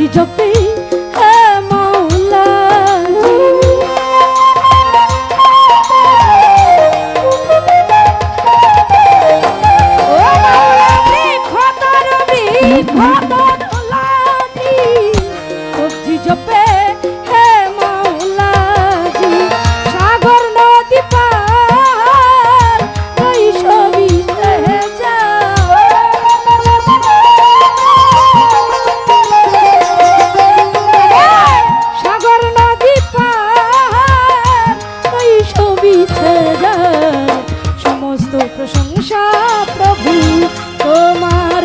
He jumped in. বিছে যায়। সমস্ত প্রশংসা প্রভু তোমার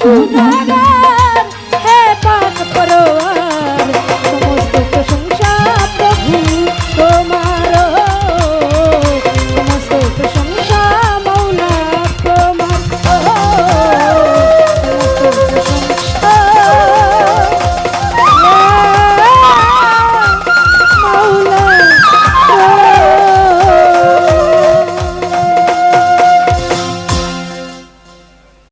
গুণাগান